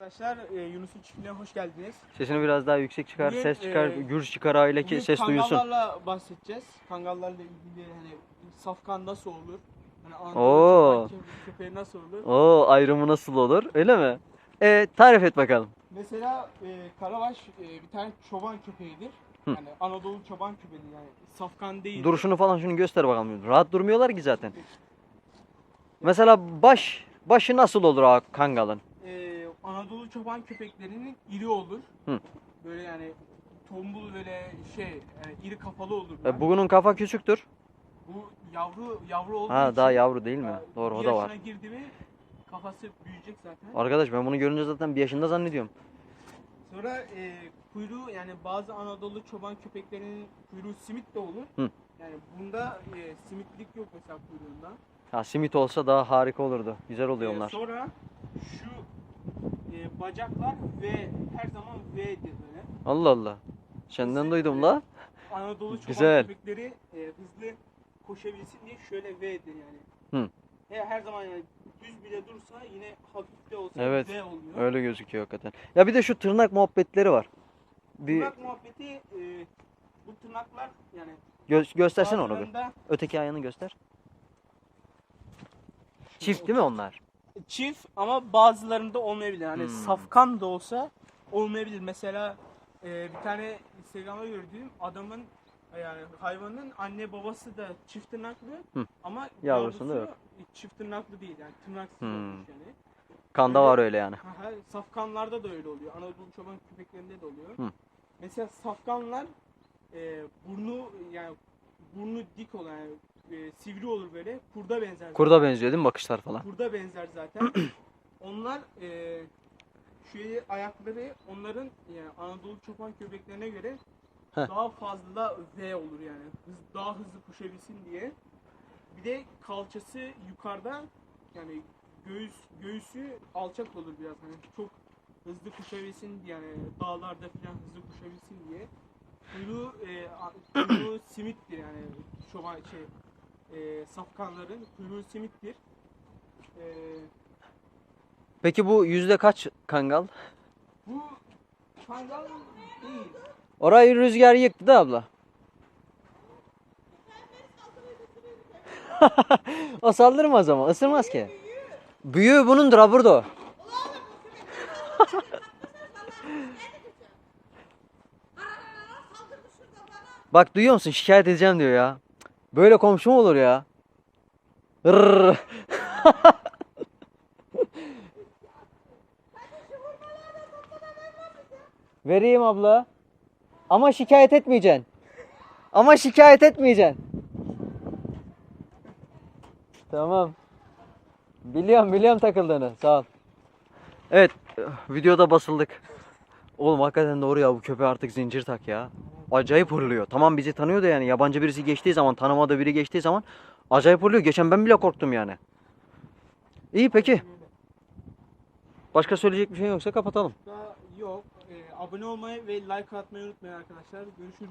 Arkadaşlar e, Yunus'un çiftliğine hoş geldiniz. Sesini biraz daha yüksek çıkar, Bugün, ses çıkar, e, gür çıkar aile ki ses duyulsun. kangallarla bahsedeceğiz. Kangallarla ilgili hani safkan nasıl olur? Hani Oo. Köpeği nasıl olur? Oo ayrımı nasıl olur öyle mi? E, tarif et bakalım. Mesela e, Karabaş e, bir tane çoban köpeğidir. Hı. Yani Anadolu çoban köpeği yani safkan değil. Duruşunu falan şunu göster bakalım. Rahat durmuyorlar ki zaten. Mesela baş başı nasıl olur kangalın? E, Anadolu çoban köpeklerinin iri olur. Hı. Böyle yani tombul böyle şey yani iri kafalı olurlar. E, bugünün kafa küçüktür. Bu yavru yavru olduğu Ha için daha yavru değil mi? ya, Doğru bir o da var. yaşına girdi mi kafası büyüyecek zaten. Arkadaş ben bunu görünce zaten bir yaşında zannediyorum. Sonra e, kuyruğu yani bazı Anadolu çoban köpeklerinin kuyruğu simit de olur. Hı. Yani bunda e, simitlik yok mesela kuyruğunda. Ha simit olsa daha harika olurdu. Güzel oluyor E, onlar. sonra şu e, bacaklar V her zaman V'dir böyle. Allah Allah. Senden duydum la. Anadolu çoban Güzel. köpekleri e, hızlı koşabilsin diye şöyle V'dir yani. Hı. He, her zaman yani düz bile dursa yine hafif de olsa Evet, V oluyor. Öyle gözüküyor hakikaten. Ya bir de şu tırnak muhabbetleri var. Bir Tırnak muhabbeti e, bu tırnaklar yani gö- göstersene onu bir. bazılarında Öteki ayağını göster. Çift değil mi onlar? Çift ama bazılarında olmayabilir. Hani Hmm. safkan da olsa olmayabilir. Mesela e, bir tane Instagram'da gördüğüm adamın yani hayvanın anne babası da çift tırnaklı Hı. ama Yavrusunda yavrusu çift tırnaklı değil yani tırnaksız Hmm. olmuş yani. Kanda var öyle yani. Safkanlarda da öyle oluyor. Anadolu çoban köpeklerinde de oluyor. Hı. Mesela safkanlar e, burnu yani burnu dik olan yani, e, sivri olur böyle. Kurda benzer. Kurda benziyor değil mi bakışlar falan? Kurda benzer zaten. Onlar e, şu ayakları onların yani Anadolu çoban köpeklerine göre Heh. daha fazla V olur yani. Hız, daha hızlı koşabilsin diye. Bir de kalçası yukarıda yani göğüs göğüsü alçak olur biraz hani çok hızlı koşabilsin diye yani dağlarda falan hızlı koşabilsin diye. Kuyruğu, e, kuyruğu simittir yani çoban şey e, safkanların kuyruğu simittir. E, Peki bu yüzde kaç kangal? bu kangal değil. Orayı rüzgar yıktı da abla. o saldırmaz ama ısırmaz ki. Büyüğü bunundur ha burada. o. Bak duyuyor musun? Şikayet edeceğim diyor ya. Böyle komşu mu olur ya? Vereyim abla. Ama şikayet etmeyeceksin. Ama şikayet etmeyeceksin. Tamam. Biliyorum biliyorum takıldığını. Sağ ol. Evet videoda basıldık. Oğlum hakikaten doğru ya bu köpeğe artık zincir tak ya. Acayip hırlıyor. Tamam bizi tanıyor da yani yabancı birisi geçtiği zaman tanımadığı biri geçtiği zaman acayip hırlıyor. Geçen ben bile korktum yani. İyi peki. Başka söyleyecek bir şey yoksa kapatalım. Yok. E, abone olmayı ve like atmayı unutmayın arkadaşlar. Görüşürüz.